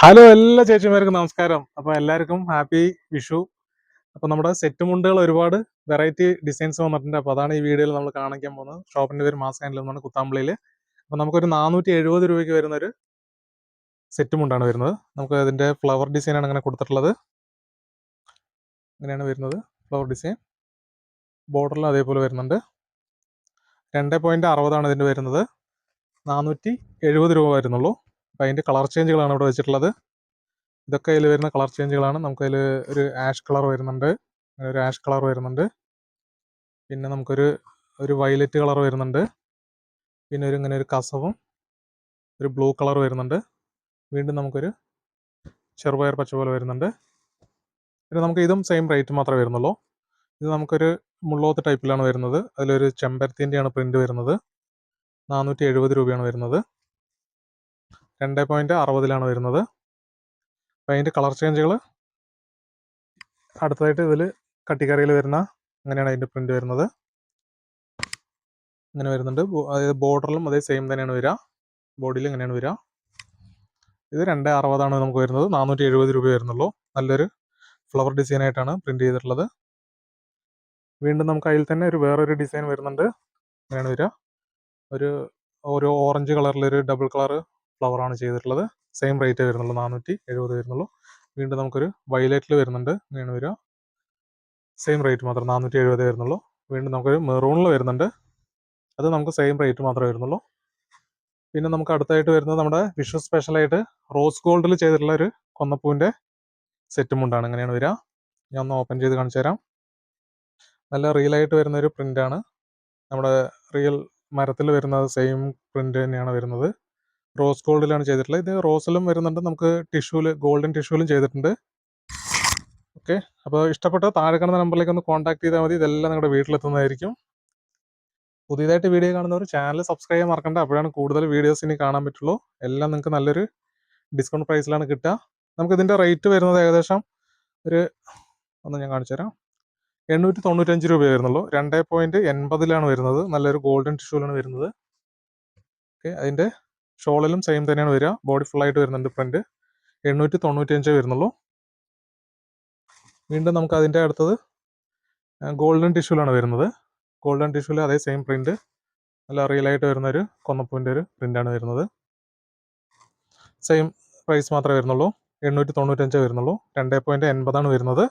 Hello എല്ലാ ചേച്ചിമാർക്കും നമസ്കാരം. അപ്പൊ എല്ലാവർക്കും ഹാപ്പി വിഷു. അപ്പൊ നമ്മുടെ സെറ്റ് മുണ്ടുകൾ ഒരുപാട് വെറൈറ്റി ഡിസൈൻസ് വന്നിട്ടുണ്ട്. അപ്പൊ അതാണ് ഈ വീഡിയോയിൽ നമ്മൾ കാണിക്കാൻ പോകുന്നത്. ഷോപ്പിന്റെ പേര് മാസ് ഹാൻഡിൽ എന്നാണ് കുത്താമ്പളിയിൽ അപ്പൊ നമുക്കൊരു നാനൂറ്റി എഴുപത് രൂപയ്ക്ക് വരുന്ന ഒരു സെറ്റ് മുണ്ടാണ് വരുന്നത്. നമുക്ക് അതിന്റെ ഫ്ലവർ ഡിസൈൻ ആണ് അങ്ങനെ കൊടുത്തിട്ടുള്ളത്. ഇങ്ങനെയാണ് വരുന്നത് ഫ്ലവർ ഡിസൈൻ ബോർഡറിലും അതേപോലെ വരുന്നുണ്ട്. രണ്ട് പോയിന്റ് അറുപതാണ് ഇതിന്റെ വരുന്നത്. നാനൂറ്റി എഴുപത് രൂപ വരുന്നുള്ളൂ. അപ്പം അതിന്റെ കളർ ചേഞ്ചുകളാണ് ഇവിടെ വെച്ചിട്ടുള്ളത്. ഇതൊക്കെ അതിൽ വരുന്ന കളർ ചേഞ്ചുകളാണ്. നമുക്കതിൽ ഒരു ആഷ് കളർ വരുന്നുണ്ട്. ഒരു ആഷ് കളർ വരുന്നുണ്ട്. പിന്നെ നമുക്കൊരു ഒരു വയലറ്റ് കളർ വരുന്നുണ്ട്. പിന്നെ ഒരു ഇങ്ങനെ ഒരു കസവും ഒരു ബ്ലൂ കളർ വരുന്നുണ്ട്. വീണ്ടും നമുക്കൊരു ചെറുപയർ പച്ച പോലെ വരുന്നുണ്ട്. പിന്നെ നമുക്ക് ഇതും സെയിം റേറ്റ് മാത്രമേ വരുന്നുള്ളൂ. ഇത് നമുക്കൊരു മുള്ളോത്ത് ടൈപ്പിലാണ് വരുന്നത്. അതിലൊരു ചെമ്പരത്തിന്റെയാണ് പ്രിന്റ് വരുന്നത്. നാനൂറ്റി എഴുപത് രൂപയാണ് വരുന്നത്. രണ്ട് പോയിന്റ് അറുപതിലാണ് വരുന്നത്. അപ്പം അതിന്റെ കളർ ചേഞ്ചുകൾ അടുത്തതായിട്ട് ഇതിൽ കട്ടിക്കറിയിൽ വരുന്ന അങ്ങനെയാണ് അതിന്റെ പ്രിന്റ് വരുന്നത്. ഇങ്ങനെ വരുന്നുണ്ട്. അതായത് ബോർഡറിലും അതേ സെയിം തന്നെയാണ് വരിക. ബോഡിയിൽ ഇങ്ങനെയാണ് വരിക. ഇത് രണ്ട് അറുപതാണ് നമുക്ക് വരുന്നത്. നാനൂറ്റി എഴുപത് രൂപ വരുന്നുള്ളൂ. നല്ലൊരു ഫ്ലവർ ഡിസൈൻ ആയിട്ടാണ് പ്രിന്റ് ചെയ്തിട്ടുള്ളത്. വീണ്ടും നമുക്ക് അതിൽ തന്നെ ഒരു വേറൊരു ഡിസൈൻ വരുന്നുണ്ട്. അങ്ങനെയാണ് വരിക. ഒരു ഒരു ഓറഞ്ച് കളറിലൊരു ഡബിൾ കളർ ഫ്ലവർ ആണ് ചെയ്തിട്ടുള്ളത്. സെയിം റേറ്റ് വരുന്നുള്ളൂ നാനൂറ്റി എഴുപത് വരുന്നുള്ളൂ. വീണ്ടും നമുക്കൊരു വയലറ്റിൽ വരുന്നുണ്ട്. ഇങ്ങനെയാണ് വരിക. സെയിം റേറ്റ് മാത്രം നാനൂറ്റി എഴുപത് വരുന്നുള്ളൂ. വീണ്ടും നമുക്കൊരു മെറൂണിൽ വരുന്നുണ്ട്. അത് നമുക്ക് സെയിം റേറ്റ് മാത്രമേ വരുന്നുള്ളൂ. പിന്നെ നമുക്ക് അടുത്തായിട്ട് വരുന്നത് നമ്മുടെ വിഷു സ്പെഷ്യലായിട്ട് റോസ് ഗോൾഡിൽ ചെയ്തിട്ടുള്ള ഒരു കൊന്നപ്പൂവിന്റെ സെറ്റും മുണ്ടാണ് ഇങ്ങനെയാണ് വരിക. ഞാൻ ഒന്ന് ഓപ്പൺ ചെയ്ത് കാണിച്ചു തരാം. നല്ല റിയൽ ആയിട്ട് വരുന്ന ഒരു പ്രിന്റാണ് നമ്മുടെ റിയൽ മരത്തിൽ വരുന്നത് സെയിം പ്രിന്റ് തന്നെയാണ് വരുന്നത്. റോസ് ഗോൾഡിലാണ് ചെയ്തിട്ടുള്ളത്. ഇത് റോസിലും വരുന്നുണ്ട്. നമുക്ക് ടിഷ്യൂൽ ഗോൾഡൻ ടിഷ്യൂലും ചെയ്തിട്ടുണ്ട്. ഓക്കെ. അപ്പോൾ ഇഷ്ടപ്പെട്ട താഴെ കാണുന്ന നമ്പറിലേക്ക് ഒന്ന് കോൺടാക്ട് ചെയ്താൽ മതി. ഇതെല്ലാം നിങ്ങളുടെ വീട്ടിലെത്തുന്നതായിരിക്കും. പുതിയതായിട്ട് വീഡിയോ കാണുന്നവർ ചാനൽ സബ്സ്ക്രൈബ് ചെയ്യാൻ മറക്കണ്ട. അപ്പോഴാണ് കൂടുതൽ വീഡിയോസ് ഇനി കാണാൻ പറ്റുള്ളൂ. എല്ലാം നിങ്ങൾക്ക് നല്ലൊരു ഡിസ്കൗണ്ട് പ്രൈസിലാണ് കിട്ടുക. നമുക്ക് ഇതിന്റെ റേറ്റ് വരുന്നത് ഏകദേശം ഒരു ഒന്ന് ഞാൻ കാണിച്ചു തരാം. എണ്ണൂറ്റി തൊണ്ണൂറ്റഞ്ച് രൂപ വരുന്നുള്ളൂ. രണ്ടേ പോയിന്റ് എൺപതിലാണ് വരുന്നത്. നല്ലൊരു ഗോൾഡൻ ടിഷ്യൂലാണ് വരുന്നത്. ഓക്കെ. അതിന്റെ ഷോളിലും സെയിം തന്നെയാണ് വരിക. ബോഡി ഫുൾ ആയിട്ട് വരുന്നുണ്ട് ഫ്രണ്ട് എണ്ണൂറ്റി തൊണ്ണൂറ്റിയഞ്ചേ വരുന്നുള്ളൂ. വീണ്ടും നമുക്ക് അതിന്റെ അടുത്തത് ഗോൾഡൻ ടിഷ്യൂലാണ് വരുന്നത്. ഗോൾഡൻ ടിഷ്യൂൽ അതേ സെയിം പ്രിന്റ് നല്ല റിയൽ ആയിട്ട് വരുന്ന ഒരു കൊന്നപ്പൂവിന്റെ ഒരു പ്രിന്റാണ് വരുന്നത്. സെയിം പ്രൈസ് മാത്രമേ വരുന്നുള്ളൂ. എണ്ണൂറ്റി തൊണ്ണൂറ്റഞ്ചേ വരുന്നുള്ളൂ. രണ്ട് പോയിന്റ് എൺപതാണ് വരുന്നത്.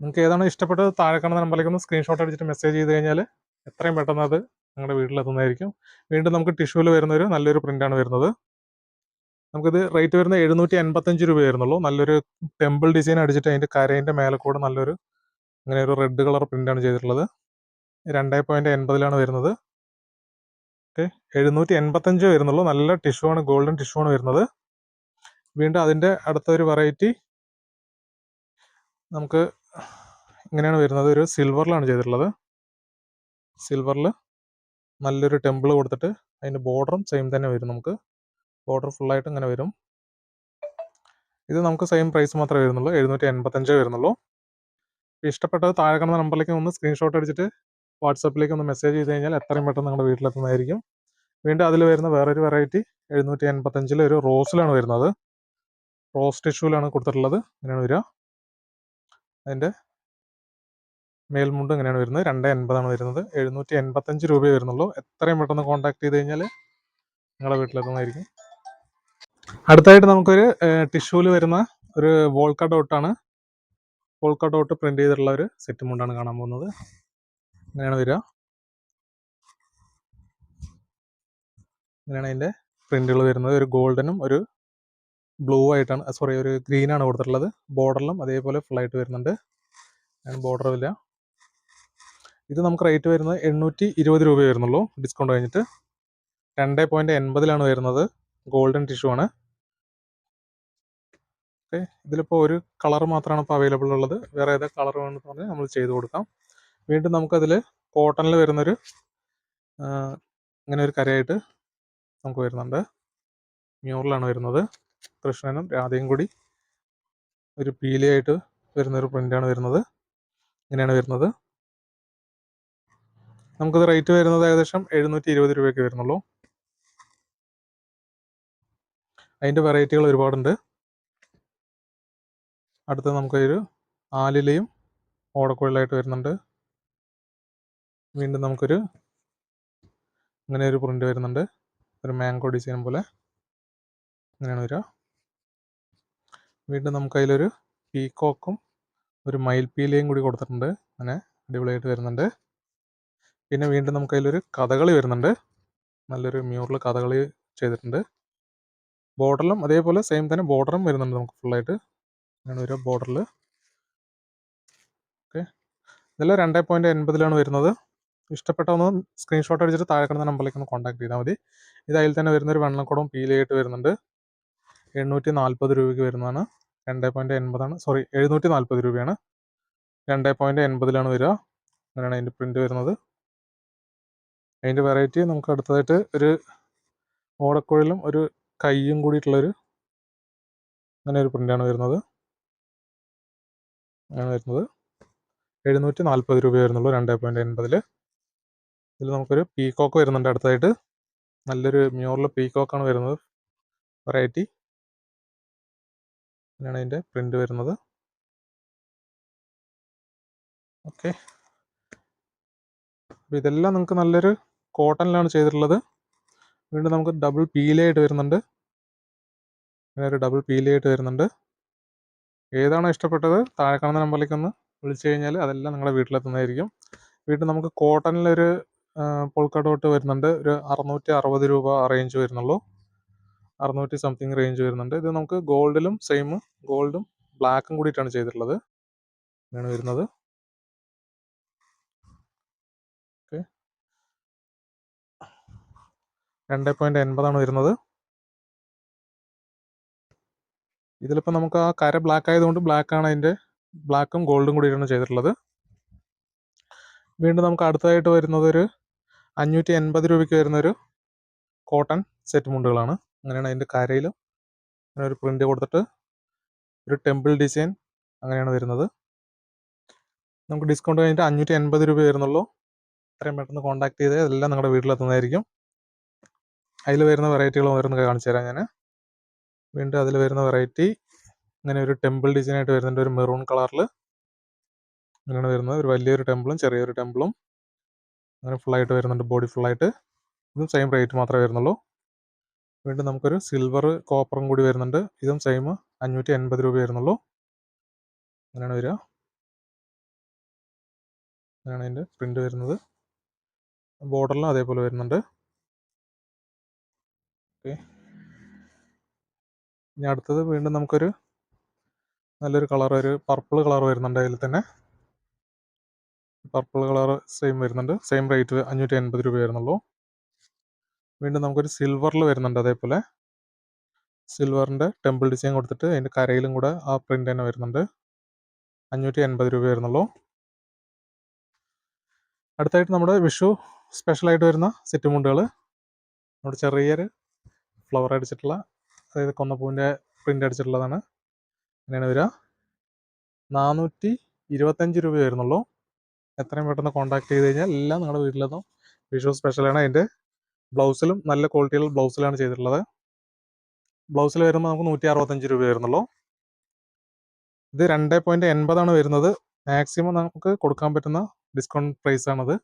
നിങ്ങൾക്ക് ഏതാണ് ഇഷ്ടപ്പെട്ടത്? താഴെ കാണുന്ന നമ്പറിലേക്ക് ഒന്ന് സ്ക്രീൻഷോട്ട് അടിച്ചിട്ട് മെസ്സേജ് ചെയ്ത് കഴിഞ്ഞാൽ എത്രയും പെട്ടെന്ന് അത് നിങ്ങളുടെ വീട്ടിലെത്തുന്നതായിരിക്കും. വീണ്ടും നമുക്ക് ടിഷ്യൂവിൽ വരുന്ന ഒരു നല്ലൊരു പ്രിന്റാണ് വരുന്നത്. നമുക്കിത് റേറ്റ് വരുന്ന എഴുന്നൂറ്റി എൺപത്തഞ്ച് രൂപ വരുന്നുള്ളൂ നല്ലൊരു ടെമ്പിൾ ഡിസൈൻ അടിച്ചിട്ട് അതിന്റെ കരേന്റെ മേലെ കൂടെ നല്ലൊരു അങ്ങനെ ഒരു റെഡ് കളർ പ്രിന്റാണ് ചെയ്തിട്ടുള്ളത്. രണ്ടേ പോയിന്റ് എൺപതിലാണ് വരുന്നത്. ഓക്കെ. എഴുന്നൂറ്റി എൺപത്തഞ്ച് വരുന്നുള്ളൂ. നല്ല ടിഷ്യൂ ആണ് ഗോൾഡൻ ടിഷ്യൂ ആണ് വരുന്നത്. വീണ്ടും അതിന്റെ അടുത്തൊരു വെറൈറ്റി നമുക്ക് ഇങ്ങനെയാണ് വരുന്നത്. ഒരു സിൽവറിലാണ് ചെയ്തിട്ടുള്ളത്. സിൽവറിൽ നല്ലൊരു ടെമ്പിൾ കൊടുത്തിട്ട് അതിന്റെ ബോർഡറും സെയിം തന്നെ വരും നമുക്ക്. ബോർഡർ ഫുള്ളായിട്ട് ഇങ്ങനെ വരും. ഇത് നമുക്ക് സെയിം പ്രൈസ് മാത്രമേ വരുന്നുള്ളൂ. എഴുന്നൂറ്റി എൺപത്തഞ്ചേ വരുന്നുള്ളൂ ഇഷ്ടപ്പെട്ടത് താഴെ കാണുന്ന നമ്പറിലേക്ക് ഒന്ന് സ്ക്രീൻഷോട്ട് അടിച്ചിട്ട് വാട്സപ്പിലേക്ക് ഒന്ന് മെസ്സേജ് ചെയ്ത് കഴിഞ്ഞാൽ എത്രയും പെട്ടെന്ന് നിങ്ങളുടെ വീട്ടിലെത്തുന്നതായിരിക്കും. വീണ്ടും അതിൽ വരുന്ന വേറൊരു വെറൈറ്റി എഴുന്നൂറ്റി എൺപത്തഞ്ചിൽ ഒരു റോസിലാണ് വരുന്നത്. റോസ് ടിഷ്യൂലാണ് കൊടുത്തിട്ടുള്ളത്. ഇങ്ങനെയാണ് വരിക. അതിന്റെ മേൽമുണ്ട് ഇങ്ങനെയാണ് വരുന്നത്. രണ്ട് എൺപതാണ് വരുന്നത്. എഴുന്നൂറ്റി എൺപത്തഞ്ച് രൂപയെ വരുന്നുള്ളൂ. എത്രയും പെട്ടെന്ന് കോൺടാക്ട് ചെയ്ത് കഴിഞ്ഞാൽ നിങ്ങളുടെ വീട്ടിലെത്തുന്നതായിരിക്കും. അടുത്തായിട്ട് നമുക്കൊരു ടിഷ്യൂൽ വരുന്ന ഒരു വോൾക്ക ഡോട്ടാണ്. വോൾക്ക ഡോട്ട് പ്രിന്റ് ചെയ്തിട്ടുള്ള ഒരു സെറ്റ് മുണ്ടാണ് കാണാൻ പോകുന്നത്. ഇങ്ങനെയാണ് വരിക. ഇങ്ങനെയാണ് അതിന്റെ പ്രിന്റുകൾ വരുന്നത്. ഒരു ഗോൾഡനും ഒരു ബ്ലൂ ആയിട്ടാണ് സോറി ഒരു ഗ്രീനാണ് കൊടുത്തിട്ടുള്ളത്. ബോർഡറിലും അതേപോലെ ഫുള്ളായിട്ട് വരുന്നുണ്ട്. ബോർഡർ ഇല്ല. ഇത് നമുക്ക് റേറ്റ് വരുന്നത് എണ്ണൂറ്റി ഇരുപത് രൂപ വരുന്നുള്ളൂ. ഡിസ്കൗണ്ട് കഴിഞ്ഞിട്ട് രണ്ട് പോയിന്റ് എൺപതിലാണ് വരുന്നത്. ഗോൾഡൻ ടിഷ്യൂ ആണ്. ഓക്കെ ഇതിലിപ്പോൾ ഒരു കളർ മാത്രമാണ് ഇപ്പോൾ അവൈലബിൾ ഉള്ളത്. വേറെ ഏതാ കളർ വേണമെന്ന് പറഞ്ഞാൽ നമ്മൾ ചെയ്ത് കൊടുക്കാം. വീണ്ടും നമുക്കതിൽ കോട്ടണിൽ വരുന്നൊരു ഇങ്ങനെ ഒരു കരയായിട്ട് നമുക്ക് വരുന്നുണ്ട്. മ്യൂറിലാണ് വരുന്നത്. കൃഷ്ണനും രാധയും കൂടി ഒരു പീലിയായിട്ട് വരുന്നൊരു പ്രിന്റാണ് വരുന്നത്. ഇങ്ങനെയാണ് വരുന്നത്. നമുക്കത് റേറ്റ് വരുന്നത് ഏകദേശം എഴുന്നൂറ്റി ഇരുപത് രൂപയൊക്കെ വരുന്നുള്ളൂ. അതിന്റെ വെറൈറ്റികൾ ഒരുപാടുണ്ട്. അടുത്ത് നമുക്കൊരു ആലിലയും ഓടക്കുഴലായിട്ട് വരുന്നുണ്ട്. വീണ്ടും നമുക്കൊരു ഇങ്ങനെ ഒരു പ്രിന്റ് വരുന്നുണ്ട്. ഒരു മാംഗോ ഡിസൈൻ പോലെ ഇങ്ങനെയാണ് വരിക. വീണ്ടും നമുക്ക് അതിലൊരു പീക്കോക്കും ഒരു മയിൽപ്പീലയും കൂടി കൊടുത്തിട്ടുണ്ട്. അങ്ങനെ അടിപൊളിയായിട്ട് വരുന്നുണ്ട്. പിന്നെ വീണ്ടും നമുക്ക് അതിലൊരു കഥകളി വരുന്നുണ്ട്. നല്ലൊരു മ്യൂറിൽ കഥകളി ചെയ്തിട്ടുണ്ട്. ബോർഡറിലും അതേപോലെ സെയിം തന്നെ ബോർഡറും വരുന്നുണ്ട് നമുക്ക് ഫുള്ളായിട്ട് അങ്ങനെ ഒരു ബോർഡറിൽ. ഓക്കെ ഇതെല്ലാം രണ്ടേ പോയിന്റ് എൺപതിലാണ് വരുന്നത്. ഇഷ്ടപ്പെട്ട ഒന്ന് സ്ക്രീൻഷോട്ട് അടിച്ചിട്ട് താഴെ കിടന്ന നമ്പറിലേക്ക് ഒന്ന് കോൺടാക്ട് ചെയ്താൽ മതി. ഇത് അതിൽ തന്നെ വരുന്നൊരു വെള്ളക്കുടം പീലയായിട്ട് വരുന്നുണ്ട്. എണ്ണൂറ്റി നാൽപ്പത് രൂപയ്ക്ക് വരുന്നതാണ്. രണ്ടേ പോയിന്റ് എൺപതാണ്. സോറി എഴുന്നൂറ്റി നാൽപ്പത് രൂപയാണ്. രണ്ടേ പോയിന്റ് എൺപതിലാണ് വരിക. അങ്ങനെയാണ് അതിന്റെ പ്രിന്റ് വരുന്നത്. അതിന്റെ വെറൈറ്റി നമുക്ക് അടുത്തതായിട്ട് ഒരു ഓടക്കുഴലും ഒരു കയ്യും കൂടിയിട്ടുള്ളൊരു അങ്ങനെ ഒരു പ്രിന്റാണ് വരുന്നത്. അങ്ങനെ വരുന്നത്. എഴുന്നൂറ്റി നാൽപ്പത് രൂപ വരുന്നുള്ളൂ രണ്ട് പോയിന്റ് എൺപതിൽ ഇതിൽ നമുക്കൊരു പീക്കോക്ക് വരുന്നുണ്ട് അടുത്തതായിട്ട്. നല്ലൊരു മ്യൂറിൽ പീക്കോക്കാണ് വരുന്നത്. വെറൈറ്റി അങ്ങനെയാണ് അതിന്റെ പ്രിന്റ് വരുന്നത്. ഓക്കെ അപ്പോൾ ഇതെല്ലാം നിങ്ങൾക്ക് നല്ലൊരു കോട്ടണിലാണ് ചെയ്തിട്ടുള്ളത്. വീണ്ടും നമുക്ക് ഡബിൾ പീലയായിട്ട് വരുന്നുണ്ട്. ഇങ്ങനെ ഒരു ഡബിൾ പീലയായിട്ട് വരുന്നുണ്ട്. ഏതാണോ ഇഷ്ടപ്പെട്ടത്? താഴെ കാണുന്ന നമ്പറിലേക്ക് ഒന്ന് വിളിച്ചു കഴിഞ്ഞാൽ അതെല്ലാം നിങ്ങളുടെ വീട്ടിലെത്തുന്നതായിരിക്കും. വീട്ടിൽ നമുക്ക് കോട്ടണിലൊരു പൊൾക്കടോട്ട് വരുന്നുണ്ട്. ഒരു അറുന്നൂറ്റി അറുപത് രൂപ റേഞ്ച് വരുന്നുള്ളൂ. അറുന്നൂറ്റി സംതിങ് റേഞ്ച് വരുന്നുണ്ട്. ഇത് നമുക്ക് ഗോൾഡിലും സെയിം ഗോൾഡും ബ്ലാക്കും കൂടിയിട്ടാണ് ചെയ്തിട്ടുള്ളത്. ഇങ്ങനെ വരുന്നത്. രണ്ട് പോയിന്റ് എൺപതാണ് വരുന്നത്. ഇതിലിപ്പോൾ നമുക്ക് ആ കര ബ്ലാക്ക് ആയതുകൊണ്ട് ബ്ലാക്കാണ് അതിന്റെ ബ്ലാക്കും ഗോൾഡും കൂടി കൂടിയിട്ടാണ് ചെയ്തിട്ടുള്ളത്. വീണ്ടും നമുക്ക് അടുത്തതായിട്ട് വരുന്നത് ഒരു അഞ്ഞൂറ്റി എൺപത് രൂപയ്ക്ക് വരുന്നൊരു കോട്ടൺ സെറ്റ് മുണ്ടുകളാണ് അങ്ങനെയാണ് അതിന്റെ കരയിലും അങ്ങനെ ഒരു പ്രിന്റ് കൊടുത്തിട്ട് ഒരു ടെമ്പിൾ ഡിസൈൻ അങ്ങനെയാണ് വരുന്നത്. നമുക്ക് ഡിസ്കൗണ്ട് കഴിഞ്ഞിട്ട് അഞ്ഞൂറ്റി എൺപത് രൂപ വരുന്നുള്ളൂ. എത്രയും പെട്ടെന്ന് കോൺടാക്ട് ചെയ്ത് എല്ലാം നിങ്ങളുടെ വീട്ടിലെത്തുന്നതായിരിക്കും. അതിൽ വരുന്ന വെറൈറ്റികൾ ഓരോന്ന് കാണിച്ചു തരാം ഞാൻ വീണ്ടും അതിൽ വരുന്ന വെറൈറ്റി ഇങ്ങനെ ഒരു ടെമ്പിൾ ഡിസൈൻ ആയിട്ട് വരുന്നുണ്ട് ഒരു മെറൂൺ കളറിൽ അങ്ങനെയാണ് വരുന്നത്. ഒരു വലിയൊരു ടെമ്പിളും ചെറിയൊരു ടെമ്പിളും അങ്ങനെ ഫുള്ളായിട്ട് വരുന്നുണ്ട് ബോഡി ഫുള്ളായിട്ട് ഇതും സെയിം റേറ്റ് മാത്രമേ വരുന്നുള്ളൂ. വീണ്ടും നമുക്കൊരു സിൽവർ കോപ്പറും കൂടി വരുന്നുണ്ട്. ഇതും സെയിം അഞ്ഞൂറ്റി എൺപത് രൂപ വരുന്നുള്ളൂ. അങ്ങനെയാണ് വരിക. അങ്ങനെയാണ് അതിന്റെ പ്രിന്റ് വരുന്നത്. ബോർഡറിലും അതേപോലെ വരുന്നുണ്ട്. ഓക്കെ. ഇനി അടുത്തത് വീണ്ടും നമുക്കൊരു നല്ലൊരു കളർ ഒരു പർപ്പിൾ കളർ വരുന്നുണ്ട് അതിൽ തന്നെ. പർപ്പിൾ കളർ സെയിം വരുന്നുണ്ട്. സെയിം റേറ്റ് അഞ്ഞൂറ്റി എൺപത് രൂപ വരുന്നുള്ളൂ വീണ്ടും നമുക്കൊരു സിൽവറിൽ വരുന്നുണ്ട് അതേപോലെ. സിൽവറിന്റെ ടെമ്പിൾ ഡിസൈൻ കൊടുത്തിട്ട് അതിന്റെ കരയിലും കൂടെ ആ പ്രിന്റ് തന്നെ വരുന്നുണ്ട്. അഞ്ഞൂറ്റി എൺപത് രൂപ വരുന്നുള്ളൂ അടുത്തായിട്ട് നമ്മുടെ വിഷു സ്പെഷ്യലായിട്ട് വരുന്ന സെറ്റ് മുണ്ടുകൾ നമ്മുടെ ചെറിയൊരു ഫ്ലവർ അടിച്ചിട്ടുള്ള അതായത് കൊന്നപ്പൂവിന്റെ പ്രിന്റ് അടിച്ചിട്ടുള്ളതാണ്. അങ്ങനെയാണ് വരിക. നാനൂറ്റി ഇരുപത്തഞ്ച് രൂപ വരുന്നുള്ളൂ എത്രയും പെട്ടെന്ന് കോൺടാക്ട് ചെയ്ത് കഴിഞ്ഞാൽ എല്ലാം നിങ്ങളുടെ വീട്ടിലെന്നും വിഷു സ്പെഷ്യലാണ് അതിന്റെ ബ്ലൗസിലും നല്ല ക്വാളിറ്റിയുള്ള ബ്ലൗസിലാണ് ചെയ്തിട്ടുള്ളത്. ബ്ലൗസിൽ വരുമ്പോൾ നമുക്ക് നൂറ്റി അറുപത്തഞ്ച് രൂപ വരുന്നുള്ളൂ ഇത് രണ്ട് പോയിന്റ് എൺപതാണ് വരുന്നത്. മാക്സിമം നമുക്ക് കൊടുക്കാൻ പറ്റുന്ന ഡിസ്കൗണ്ട് പ്രൈസാണത്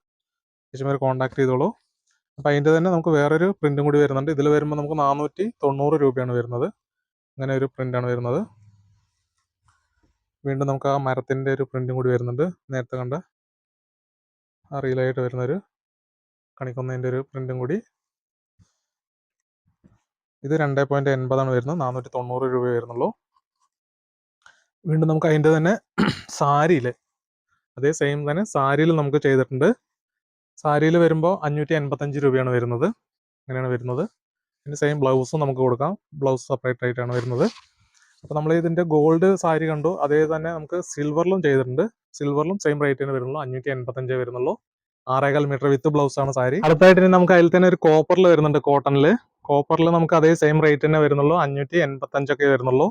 ചേച്ചിമാർ കോൺടാക്ട് ചെയ്തോളൂ. അപ്പോൾ അതിന്റെ തന്നെ നമുക്ക് വേറൊരു പ്രിന്റും കൂടി വരുന്നുണ്ട്. ഇതിൽ വരുമ്പോൾ നമുക്ക് നാനൂറ്റി തൊണ്ണൂറ് രൂപയാണ് വരുന്നത്. അങ്ങനെ ഒരു പ്രിന്റാണ് വരുന്നത്. വീണ്ടും നമുക്ക് ആ മരത്തിന്റെ ഒരു പ്രിന്റും കൂടി വരുന്നുണ്ട്. നേരത്തെ കണ്ട ആ റീലായിട്ട് വരുന്നൊരു കണിക്കുന്നതിന്റെ ഒരു പ്രിന്റും കൂടി. ഇത് രണ്ട് പോയിന്റ് എൺപതാണ് വരുന്നത്. നാനൂറ്റി തൊണ്ണൂറ് രൂപ വരുന്നുള്ളൂ. വീണ്ടും നമുക്ക് അതിന്റെ തന്നെ സാരിയിൽ അതേ സെയിം തന്നെ സാരിയിൽ നമുക്ക് ചെയ്തിട്ടുണ്ട്. സാരിയിൽ വരുമ്പോൾ അഞ്ഞൂറ്റി എൺപത്തഞ്ച് രൂപയാണ് വരുന്നത്. അങ്ങനെയാണ് വരുന്നത്. പിന്നെ സെയിം ബ്ലൗസും നമുക്ക് കൊടുക്കാം. ബ്ലൗസ് സെപ്പറേറ്റ് ആയിട്ടാണ് വരുന്നത്. അപ്പോൾ നമ്മൾ ഇതിന്റെ ഗോൾഡ് സാരി കണ്ടു. അതേ തന്നെ നമുക്ക് സിൽവറിലും ചെയ്തിട്ടുണ്ട്. സിൽവറിലും സെയിം റേറ്റിന് വരുന്നുള്ളൂ. അഞ്ഞൂറ്റി എൺപത്തഞ്ചേ വരുന്നുള്ളൂ. ആറേകാൽ മീറ്റർ വിത്ത് ബ്ലൗസ് ആണ് സാരി. അടുത്തായിട്ട് ഇനി നമുക്ക് അതിൽ തന്നെ ഒരു കോപ്പറിൽ വരുന്നുണ്ട് കോട്ടണിൽ കോപ്പറിൽ നമുക്ക് അതേ സെയിം റേറ്റ് തന്നെ വരുന്നുള്ളൂ. അഞ്ഞൂറ്റി എൺപത്തഞ്ചൊക്കെ വരുന്നുള്ളൂ.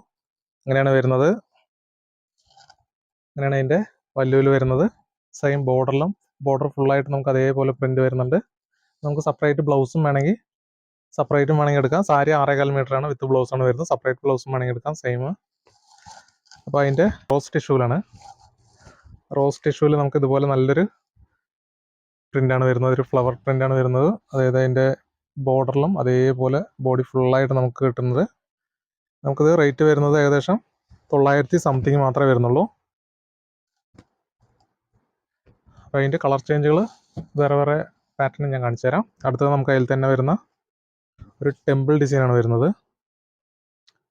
അങ്ങനെയാണ് വരുന്നത്. അങ്ങനെയാണ് അതിന്റെ വല്ലുവിൽ വരുന്നത്. സെയിം ബോർഡറിലും ബോർഡർ ഫുള്ളായിട്ട് നമുക്ക് അതേപോലെ പ്രിന്റ് വരുന്നുണ്ട്. നമുക്ക് സെപ്പറേറ്റ് ബ്ലൗസും വേണമെങ്കിൽ സെപ്പറേറ്റും വേണമെങ്കിൽ എടുക്കാം. സാരി ആറേകാൽ ആണ്. വിത്ത് ബ്ലൗസ് ആണ് വരുന്നത്. സെപ്പറേറ്റ് ബ്ലൗസും വേണമെങ്കിൽ എടുക്കാം. സെയിം അപ്പോൾ അതിന്റെ റോസ് ടിഷ്യൂലാണ് റോസ് ടിഷ്യൂവിൽ നമുക്ക് ഇതുപോലെ നല്ലൊരു പ്രിന്റാണ് വരുന്നത്. ഒരു ഫ്ലവർ പ്രിന്റാണ് വരുന്നത്. അതായത് അതിന്റെ ബോർഡറിലും അതേപോലെ ബോഡി ഫുള്ളായിട്ട് നമുക്ക് കിട്ടുന്നത്. നമുക്കിത് റേറ്റ് വരുന്നത് ഏകദേശം തൊള്ളായിരത്തി സംതിങ് മാത്രമേ വരുന്നുള്ളൂ. അപ്പോൾ അതിന്റെ കളർ ചേഞ്ചുകൾ വേറെ വേറെ പാറ്റേൺ ഞാൻ കാണിച്ചു തരാം. അടുത്തത് നമുക്ക് അതിൽ തന്നെ വരുന്ന ഒരു ടെമ്പിൾ ഡിസൈനാണ് വരുന്നത്.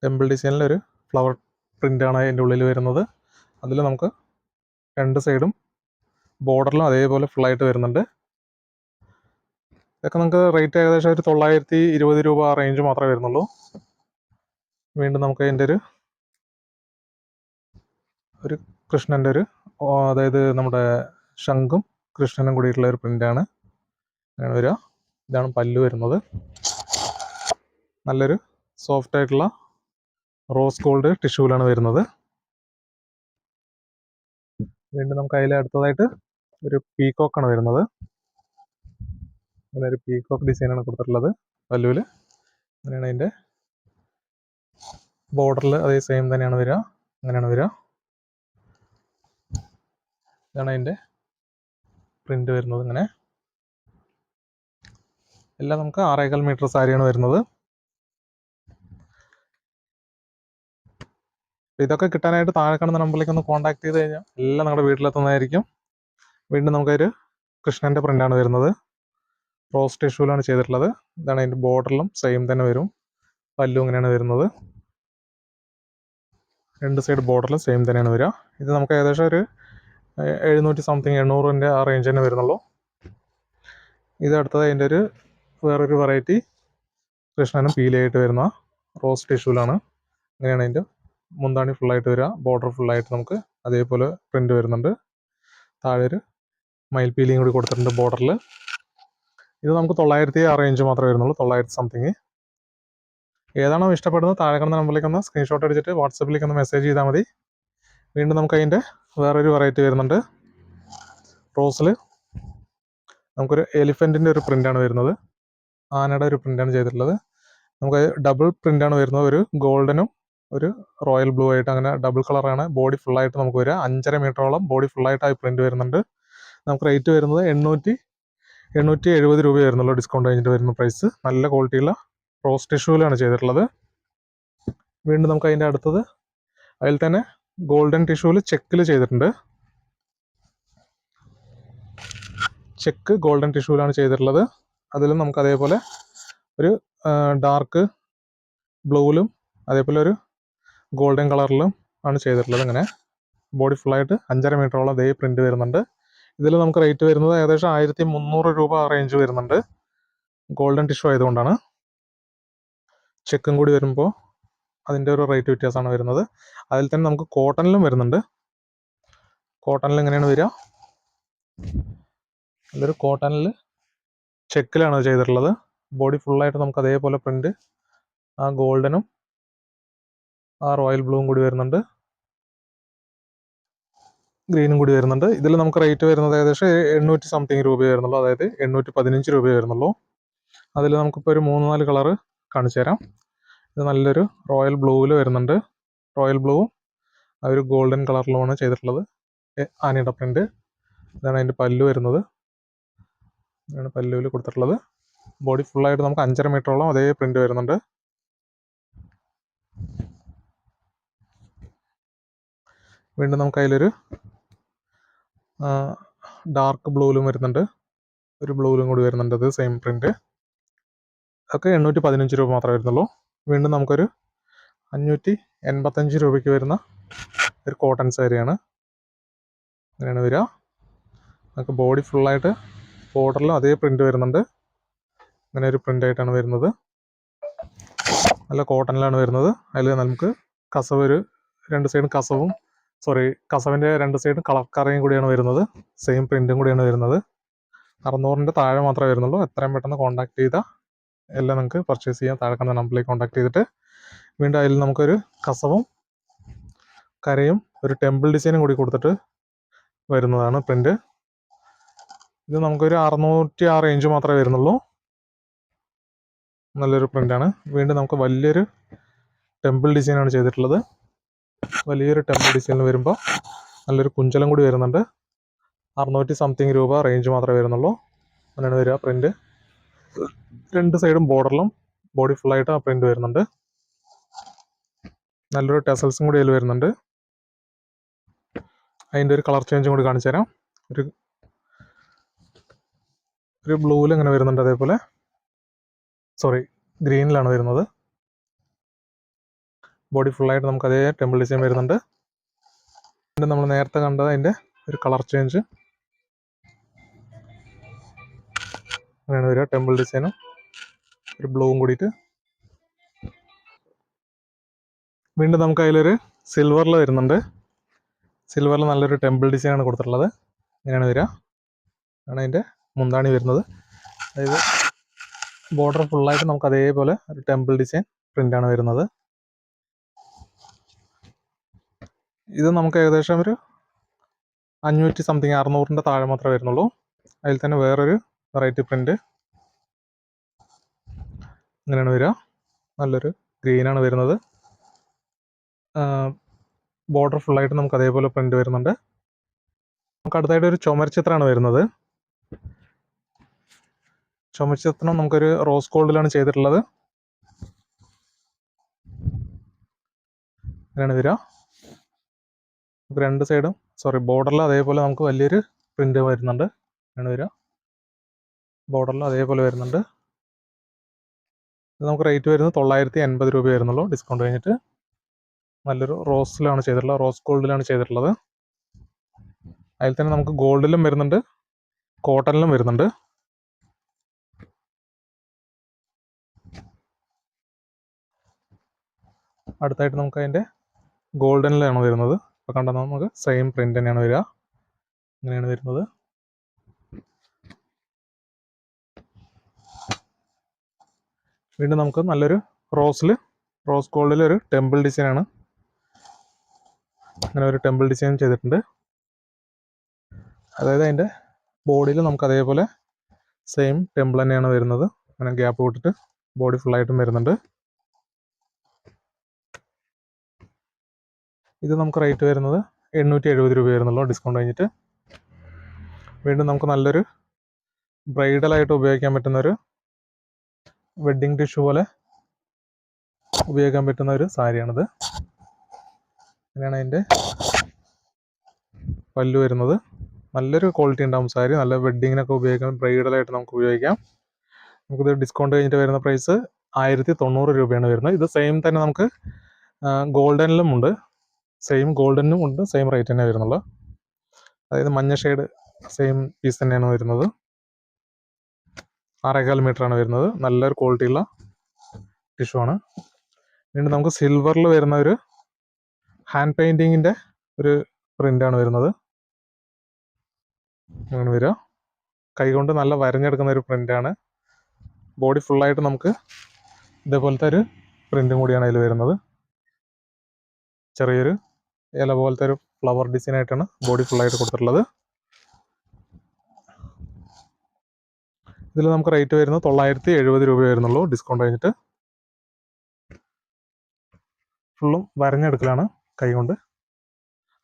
ടെമ്പിൾ ഡിസൈനിലൊരു ഫ്ലവർ പ്രിന്റാണ് അതിന്റെ ഉള്ളിൽ വരുന്നത്. അതിൽ നമുക്ക് രണ്ട് സൈഡും ബോർഡറിലും അതേപോലെ ഫുള്ളായിട്ട് വരുന്നുണ്ട്. ഇതൊക്കെ നമുക്ക് റേറ്റ് ഏകദേശം ഒരു തൊള്ളായിരത്തി ഇരുപത് രൂപ റേഞ്ച് മാത്രമേ വരുന്നുള്ളൂ. വീണ്ടും നമുക്ക് അതിന്റെ ഒരു ഒരു കൃഷ്ണന്റെ ഒരു അതായത് നമ്മുടെ ശംഖും കൃഷ്ണനും കൂടിയിട്ടുള്ള ഒരു പ്രിന്റാണ്. അങ്ങനെ വരിക. ഇതാണ് പല്ല് വരുന്നത്. നല്ലൊരു സോഫ്റ്റ് ആയിട്ടുള്ള റോസ് ഗോൾഡ് ടിഷ്യൂലാണ് വരുന്നത്. വീണ്ടും നമുക്ക് അതിൽ അടുത്തതായിട്ട് ഒരു പീകോക്കാണ് വരുന്നത്. അങ്ങനെ ഒരു പീകോക്ക് ഡിസൈനാണ് കൊടുത്തിട്ടുള്ളത് പല്ലുവിൽ അങ്ങനെയാണ് അതിന്റെ ബോർഡറിൽ അതേ സെയിം തന്നെയാണ് വരിക. അങ്ങനെയാണ് വരിക. ഇതാണ് അതിന്റെ പ്രിന്റ് വരുന്നത് ഇങ്ങനെ. എല്ലാം നമുക്ക് ആറേകാൽ മീറ്റർ സാരിയാണ് വരുന്നത്. ഇതൊക്കെ കിട്ടാനായിട്ട് താഴെ കാണുന്ന നമ്പറിലേക്ക് ഒന്ന് കോൺടാക്ട് ചെയ്ത് കഴിഞ്ഞാൽ എല്ലാം നമ്മുടെ വീട്ടിലെത്തുന്നതായിരിക്കും. വീണ്ടും നമുക്കൊരു കൃഷ്ണന്റെ പ്രിന്റാണ് വരുന്നത്. റോസ് ടിഷ്യൂലാണ് ചെയ്തിട്ടുള്ളത്. ഇതാണ് അതിന്റെ ബോർഡറിലും സെയിം തന്നെ വരും. പല്ലും ഇങ്ങനെയാണ് വരുന്നത്. രണ്ട് സൈഡ് ബോർഡറിലും സെയിം തന്നെയാണ് വരിക. ഇത് നമുക്ക് ഏകദേശം ഒരു എഴുന്നൂറ്റി സംതിങ് എണ്ണൂറിന്റെ ആ റേഞ്ച് തന്നെ വരുന്നുള്ളൂ. ഇത് അടുത്തത് അതിന്റെ ഒരു വേറൊരു വെറൈറ്റി കൃഷ്ണനും പീലയായിട്ട് വരുന്ന റോസ് ടിഷ്യൂലാണ് അങ്ങനെയാണ് അതിന്റെ മുന്താണി ഫുള്ളായിട്ട് വരിക. ബോർഡർ ഫുള്ളായിട്ട് നമുക്ക് അതേപോലെ പ്രിന്റ് വരുന്നുണ്ട്. താഴെ ഒരു മയിൽ പീലിയും കൂടി കൊടുത്തിട്ടുണ്ട് ബോർഡറിൽ ഇത് നമുക്ക് തൊള്ളായിരത്തി ആ റേഞ്ച് മാത്രമേ വരുന്നുള്ളൂ തൊള്ളായിരത്തി സംതിങ്. ഏതാണോ ഇഷ്ടപ്പെടുന്നത് താഴെ കാണുന്ന നമ്പറിലേക്ക് ഒന്ന് സ്ക്രീൻഷോട്ട് അടിച്ചിട്ട് വാട്സപ്പിലേക്ക് ഒന്ന് മെസ്സേജ് ചെയ്താൽ മതി. വീണ്ടും നമുക്ക് അതിന്റെ വേറൊരു വെറൈറ്റി വരുന്നുണ്ട്. റോസിൽ നമുക്കൊരു എലിഫന്റിന്റെ ഒരു പ്രിന്റാണ് വരുന്നത്. ആനയുടെ ഒരു പ്രിന്റാണ് ചെയ്തിട്ടുള്ളത്. നമുക്ക് ഡബിൾ പ്രിന്റാണ് വരുന്നത്. ഒരു ഗോൾഡനും ഒരു റോയൽ ബ്ലൂ ആയിട്ട് അങ്ങനെ ഡബിൾ കളറാണ് ബോഡി ഫുള്ളായിട്ട് നമുക്ക് വരിക. അഞ്ചര മീറ്ററോളം ബോഡി ഫുള്ളായിട്ട് ആ പ്രിന്റ് വരുന്നുണ്ട്. നമുക്ക് റേറ്റ് വരുന്നത് എണ്ണൂറ്റി എണ്ണൂറ്റി എഴുപത് രൂപ വരുന്നുള്ളൂ ഡിസ്കൗണ്ട് കഴിഞ്ഞിട്ട് വരുന്ന പ്രൈസ് നല്ല ക്വാളിറ്റിയുള്ള റോസ് ടിഷ്യൂവിലാണ് ചെയ്തിട്ടുള്ളത്. വീണ്ടും നമുക്ക് അതിന്റെ അടുത്തത്. അതിൽ തന്നെ ഗോൾഡൻ ടിഷ്യൂവിൽ ചെക്കിൽ ചെയ്തിട്ടുണ്ട്. ചെക്ക് ഗോൾഡൻ ടിഷ്യൂവിലാണ് ചെയ്തിട്ടുള്ളത്. അതിലും നമുക്ക് അതേപോലെ ഒരു ഡാർക്ക് ബ്ലൂവിലും അതേപോലെ ഒരു ഗോൾഡൻ കളറിലും ആണ് ചെയ്തിട്ടുള്ളത് അങ്ങനെ ബോഡി ഫുള്ളായിട്ട് അഞ്ചര മീറ്ററോളം അതേ പ്രിന്റ് വരുന്നുണ്ട്. ഇതിൽ നമുക്ക് റേറ്റ് വരുന്നത് ഏകദേശം ആയിരത്തി മുന്നൂറ് രൂപ റേഞ്ച് വരുന്നുണ്ട്. ഗോൾഡൻ ടിഷ്യൂ ആയതുകൊണ്ടാണ്. ചെക്കും കൂടി വരുമ്പോൾ അതിന്റെ ഒരു റേറ്റ് വ്യത്യാസമാണ് വരുന്നത്. അതിൽ തന്നെ നമുക്ക് കോട്ടണിലും വരുന്നുണ്ട്. കോട്ടണിൽ എങ്ങനെയാണ് വരിക? നല്ലൊരു കോട്ടണിൽ ചെക്കിലാണ് ചെയ്തിട്ടുള്ളത്. ബോഡി ഫുള്ളായിട്ട് നമുക്ക് അതേപോലെ പ്രിന്റ് ആ ഗോൾഡനും ആ റോയൽ ബ്ലൂവും കൂടി വരുന്നുണ്ട്. ഗ്രീനും കൂടി വരുന്നുണ്ട്. ഇതിൽ നമുക്ക് റേറ്റ് വരുന്നത് ഏകദേശം എണ്ണൂറ്റി സംതിങ് രൂപ വരുന്നുള്ളൂ. അതായത് എണ്ണൂറ്റി പതിനഞ്ച് രൂപ വരുന്നുള്ളൂ. അതിൽ നമുക്കിപ്പോൾ ഒരു മൂന്ന് നാല് കളറ് കാണിച്ചു തരാം. ഇത് നല്ലൊരു റോയൽ ബ്ലൂവിൽ വരുന്നുണ്ട്. റോയൽ ബ്ലൂവും ആ ഒരു ഗോൾഡൻ കളറിലുമാണ് ചെയ്തിട്ടുള്ളത്. ആനി ആനയുടെ പ്രിന്റ് ഇതാണ് അതിന്റെ പല്ലു വരുന്നത്. ഇതാണ് പല്ലുവിൽ കൊടുത്തിട്ടുള്ളത്. ബോഡി ഫുള്ളായിട്ട് നമുക്ക് അഞ്ചര മീറ്ററോളം അതേ പ്രിന്റ് വരുന്നുണ്ട്. വീണ്ടും നമുക്ക് അതിലൊരു ഡാർക്ക് ബ്ലൂവിലും വരുന്നുണ്ട്. ഒരു ബ്ലൂവിലും കൂടി വരുന്നുണ്ട്. അത് സെയിം പ്രിന്റ് ഒക്കെ എണ്ണൂറ്റി പതിനഞ്ച് രൂപ മാത്രമേ വരുന്നുള്ളൂ. വീണ്ടും നമുക്കൊരു അഞ്ഞൂറ്റി എൺപത്തഞ്ച് രൂപയ്ക്ക് വരുന്ന ഒരു കോട്ടൺ സാരിയാണ്. അങ്ങനെയാണ് വരിക. നമുക്ക് ബോഡി ഫുള്ളായിട്ട് ബോർഡറിലും അതേ പ്രിന്റ് വരുന്നുണ്ട്. അങ്ങനെ ഒരു പ്രിന്റ് ആയിട്ടാണ് വരുന്നത്. നല്ല കോട്ടണിലാണ് വരുന്നത്. അതിൽ നമുക്ക് കസവ് ഒരു രണ്ട് സൈഡും കസവും സോറി കസവിന്റെ രണ്ട് സൈഡും കളർ കറയും കൂടിയാണ് വരുന്നത്. സെയിം പ്രിന്റും കൂടിയാണ് വരുന്നത്. അറുന്നൂറിന്റെ താഴെ മാത്രമേ വരുന്നുള്ളൂ. എത്രയും പെട്ടെന്ന് കോൺടാക്ട് ചെയ്താൽ എല്ലാം നിങ്ങൾക്ക് പർച്ചേസ് ചെയ്യാം. താഴെ കണ്ട നമ്പറിലേക്ക് കോൺടാക്ട് ചെയ്തിട്ട് വീണ്ടും അതിൽ നമുക്കൊരു കസവും കരയും ഒരു ടെമ്പിൾ ഡിസൈനും കൂടി കൊടുത്തിട്ട് വരുന്നതാണ് പ്രിന്റ് ഇത് നമുക്കൊരു അറുന്നൂറ്റി ആ റേഞ്ച് മാത്രമേ വരുന്നുള്ളൂ. നല്ലൊരു പ്രിന്റാണ് വീണ്ടും നമുക്ക് വലിയൊരു ടെമ്പിൾ ഡിസൈനാണ് ചെയ്തിട്ടുള്ളത്. വലിയൊരു ടെമ്പിൾ ഡിസൈനിൽ വരുമ്പോൾ നല്ലൊരു കുഞ്ചലം കൂടി വരുന്നുണ്ട്. അറുന്നൂറ്റി സംതിങ് രൂപ റേഞ്ച് മാത്രമേ വരുന്നുള്ളൂ. അങ്ങനെയാണ് വരിക പ്രിന്റ് രണ്ട് സൈഡും ബോർഡറിലും ബോഡി ഫുള്ളായിട്ട് ആ പ്രിന്റ് വരുന്നുണ്ട്. നല്ലൊരു ടെസൽസും കൂടി അതിൽ വരുന്നുണ്ട്. അതിന്റെ ഒരു കളർ ചേഞ്ചും കൂടി കാണിച്ചു തരാം. ഒരു ഒരു ബ്ലൂവിൽ ഇങ്ങനെ വരുന്നുണ്ട് അതേപോലെ. സോറി ഗ്രീനിലാണ് വരുന്നത്. ബോഡി ഫുള്ളായിട്ട് നമുക്ക് അതേ ടെമ്പിൾ ഡിസൈൻ വരുന്നുണ്ട്. നമ്മൾ നേരത്തെ കണ്ടത് അതിന്റെ ഒരു കളർ ചേഞ്ച് അങ്ങനെയാണ് വരിക. ടെമ്പിൾ ഡിസൈനും ഒരു ബ്ലൂവും കൂടിയിട്ട്. വീണ്ടും നമുക്ക് അതിലൊരു സിൽവറിൽ വരുന്നുണ്ട്. സിൽവറിൽ നല്ലൊരു ടെമ്പിൾ ഡിസൈനാണ് കൊടുത്തിട്ടുള്ളത്. ഇങ്ങനെയാണ് വരിക. ആണ് അതിന്റെ മുന്താണി വരുന്നത്. അതായത് ബോർഡർ ഫുള്ളായിട്ട് നമുക്ക് അതേപോലെ ഒരു ടെമ്പിൾ ഡിസൈൻ പ്രിന്റാണ് വരുന്നത്. ഇത് നമുക്ക് ഏകദേശം ഒരു അഞ്ഞൂറ്റി സംതിങ് അറുന്നൂറിന്റെ താഴെ മാത്രമേ വരുന്നുള്ളൂ. അതിൽ തന്നെ വേറൊരു വെറൈറ്റി പ്രിന്റ് അങ്ങനെയാണ് വരിക. നല്ലൊരു ഗ്രീനാണ് വരുന്നത്. ബോർഡർ ഫുള്ളായിട്ട് നമുക്ക് അതേപോലെ പ്രിന്റ് വരുന്നുണ്ട്. നമുക്ക് അടുത്തായിട്ട് ഒരു ചുമർചിത്രമാണ് വരുന്നത്. ചുമർചിത്രം നമുക്കൊരു റോസ് ഗോൾഡിലാണ് ചെയ്തിട്ടുള്ളത്. അങ്ങനെയാണ് വരിക. രണ്ട് സൈഡും സോറി ബോർഡറിൽ അതേപോലെ നമുക്ക് വലിയൊരു പ്രിന്റ് വരുന്നുണ്ട്. അങ്ങനെ വരിക. ബോർഡറിൽ അതേപോലെ വരുന്നുണ്ട്. നമുക്ക് റേറ്റ് വരുന്നത് തൊള്ളായിരത്തി എൺപത് രൂപ വരുന്നുള്ളൂ ഡിസ്കൗണ്ട് കഴിഞ്ഞിട്ട് നല്ലൊരു റോസിലാണ് ചെയ്തിട്ടുള്ളത്. റോസ് ഗോൾഡിലാണ് ചെയ്തിട്ടുള്ളത്. അതിൽ തന്നെ നമുക്ക് ഗോൾഡിലും വരുന്നുണ്ട്. കോട്ടണിലും വരുന്നുണ്ട്. അടുത്തായിട്ട് നമുക്ക് അതിന്റെ ഗോൾഡനിലാണ് വരുന്നത്. അപ്പോൾ കണ്ടാൽ നമുക്ക് സെയിം പ്രിന്റ് തന്നെയാണ് വരിക. ഇങ്ങനെയാണ് വരുന്നത്. വീണ്ടും നമുക്ക് നല്ലൊരു റോസിൽ റോസ് ഗോൾഡിൽ ഒരു ടെമ്പിൾ ഡിസൈൻ ആണ്. അങ്ങനെ ഒരു ടെമ്പിൾ ഡിസൈൻ ചെയ്തിട്ടുണ്ട്. അതായത് അതിന്റെ ബോഡിയിൽ നമുക്ക് അതേപോലെ സെയിം ടെമ്പിൾ തന്നെയാണ് വരുന്നത്. അങ്ങനെ ഗ്യാപ്പ് വിട്ടിട്ട് ബോഡി ഫുള്ളായിട്ടും വരുന്നുണ്ട്. ഇത് നമുക്ക് റേറ്റ് വരുന്നത് എണ്ണൂറ്റി എഴുപത് രൂപ വരുന്നുള്ളൂ ഡിസ്കൗണ്ട് കഴിഞ്ഞിട്ട്. വീണ്ടും നമുക്ക് നല്ലൊരു ബ്രൈഡലായിട്ട് ഉപയോഗിക്കാൻ പറ്റുന്ന ഒരു വെഡ്ഡിങ് ടിഷ്യൂ പോലെ ഉപയോഗിക്കാൻ പറ്റുന്ന ഒരു സാരിയാണിത്. അങ്ങനെയാണ് അതിന്റെ പല്ലു വരുന്നത്. നല്ലൊരു ക്വാളിറ്റി ഉണ്ടാകും സാരി. നല്ല വെഡ്ഡിങ്ങിനൊക്കെ ഉപയോഗിക്കാം ബ്രൈഡലായിട്ട് നമുക്ക് ഉപയോഗിക്കാം. നമുക്കിത് ഡിസ്കൗണ്ട് കഴിഞ്ഞിട്ട് വരുന്ന പ്രൈസ് ആയിരത്തി തൊണ്ണൂറ് രൂപയാണ് വരുന്നത്. ഇത് സെയിം തന്നെ നമുക്ക് ഗോൾഡനിലും ഉണ്ട്. സെയിം ഗോൾഡനും ഉണ്ട് സെയിം റേറ്റ് തന്നെ വരുന്നുള്ളൂ അതായത് മഞ്ഞ ഷെയ്ഡ് സെയിം പീസ് തന്നെയാണ് വരുന്നത്. ആറേകാൽ ആണ് വരുന്നത്. നല്ലൊരു ക്വാളിറ്റിയുള്ള ടിഷ്യൂ ആണ്. വീണ്ടും നമുക്ക് സിൽവറിൽ വരുന്ന ഒരു ഹാൻഡ് പെയിന്റിങ്ങിന്റെ ഒരു പ്രിന്റാണ് വരുന്നത്. അങ്ങനെ വരിക. കൈകൊണ്ട് നല്ല വരഞ്ഞെടുക്കുന്ന ഒരു പ്രിന്റാണ് ബോഡി ഫുള്ളായിട്ട് നമുക്ക് ഇതേപോലത്തെ ഒരു പ്രിന്റും കൂടിയാണ് അതിൽ വരുന്നത്. ചെറിയൊരു ഇല പോലത്തെ ഒരു ഫ്ലവർ ഡിസൈൻ ആയിട്ടാണ് ബോഡി ഫുള്ളായിട്ട് കൊടുത്തിട്ടുള്ളത്. ഇതിൽ നമുക്ക് റേറ്റ് വരുന്നത് തൊള്ളായിരത്തി എഴുപത് രൂപ വരുന്നുള്ളൂ. ഡിസ്കൗണ്ട് കഴിഞ്ഞിട്ട് ഫുള്ളും വരഞ്ഞെടുക്കലാണ് കൈകൊണ്ട്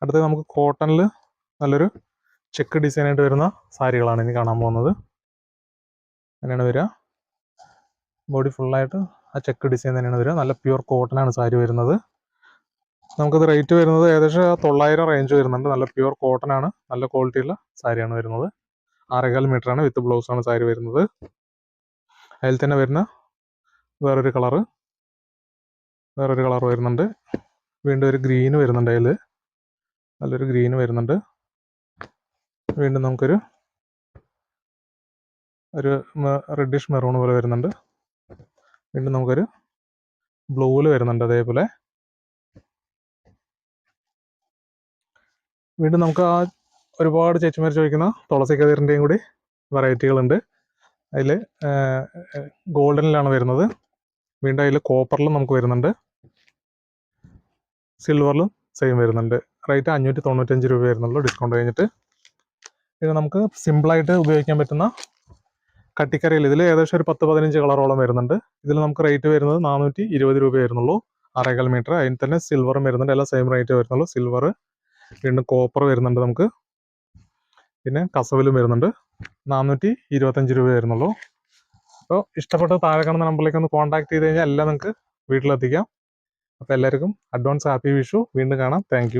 അടുത്തത് നമുക്ക് കോട്ടണിൽ നല്ലൊരു ചെക്ക് ഡിസൈൻ ആയിട്ട് വരുന്ന സാരികളാണ് ഇനി കാണാൻ പോകുന്നത്. അങ്ങനെയാണ് വരിക. ബോഡി ഫുള്ളായിട്ട് ആ ചെക്ക് ഡിസൈൻ തന്നെയാണ് വരിക. നല്ല പ്യുവർ കോട്ടനാണ് സാരി വരുന്നത്. നമുക്കത് റേറ്റ് വരുന്നത് ഏകദേശം തൊള്ളായിരം റേഞ്ച് വരുന്നുണ്ട്. നല്ല പ്യുവർ കോട്ടൺ ആണ്. നല്ല ക്വാളിറ്റിയുള്ള സാരിയാണ് വരുന്നത്. ആറേകാൽ ആണ് വിത്ത് ബ്ലൗസ് ആണ് സാരി വരുന്നത്. അതിൽ തന്നെ വരുന്ന വേറൊരു കളറ്. വേറൊരു കളർ വരുന്നുണ്ട്. വീണ്ടും ഒരു ഗ്രീന് വരുന്നുണ്ട് അതിൽ നല്ലൊരു ഗ്രീന് വരുന്നുണ്ട്. വീണ്ടും നമുക്കൊരു ഒരു റെഡിഷ് മെറൂൺ പോലെ വരുന്നുണ്ട്. വീണ്ടും നമുക്കൊരു ബ്ലൂവിൽ വരുന്നുണ്ട് അതേപോലെ. വീണ്ടും നമുക്ക് ആ ഒരുപാട് ചേച്ചിമാർ ചോദിക്കുന്ന തുളസി കതിറിന്റെയും കൂടി വെറൈറ്റികളുണ്ട്. അതിൽ ഗോൾഡനിലാണ് വരുന്നത്. വീണ്ടും അതിൽ കോപ്പറിലും നമുക്ക് വരുന്നുണ്ട്. സിൽവറിലും സെയിം വരുന്നുണ്ട്. റേറ്റ് അഞ്ഞൂറ്റി തൊണ്ണൂറ്റഞ്ച് രൂപ വരുന്നുള്ളൂ ഡിസ്കൗണ്ട് കഴിഞ്ഞിട്ട്. പിന്നെ നമുക്ക് സിമ്പിളായിട്ട് ഉപയോഗിക്കാൻ പറ്റുന്ന കട്ടിക്കരയിൽ ഇതിൽ ഏകദേശം ഒരു പത്ത് പതിനഞ്ച് കളറോളം വരുന്നുണ്ട്. ഇതിൽ നമുക്ക് റേറ്റ് വരുന്നത് നാനൂറ്റി ഇരുപത് രൂപ വരുന്നുള്ളൂ. അറേകാൽ മീറ്റർ. അതിന് തന്നെ സിൽവറും വരുന്നുണ്ട്. എല്ലാം സെയിം റേറ്റ് വരുന്നുള്ളൂ. സിൽവർ വീണ്ടും കോപ്പർ വരുന്നുണ്ട് നമുക്ക്. പിന്നെ കസവിലും വരുന്നുണ്ട്. നാനൂറ്റി ഇരുപത്തഞ്ച് രൂപ വരുന്നുള്ളൂ അപ്പോൾ ഇഷ്ടപ്പെട്ട താഴെ കാണുന്ന നമ്പറിലേക്ക് ഒന്ന് കോൺടാക്ട് ചെയ്ത് കഴിഞ്ഞാൽ എല്ലാം നിങ്ങൾക്ക് വീട്ടിലെത്തിക്കാം. അപ്പോൾ എല്ലാവർക്കും അഡ്വാൻസ് ഹാപ്പി വിഷു. വീണ്ടും കാണാം. താങ്ക്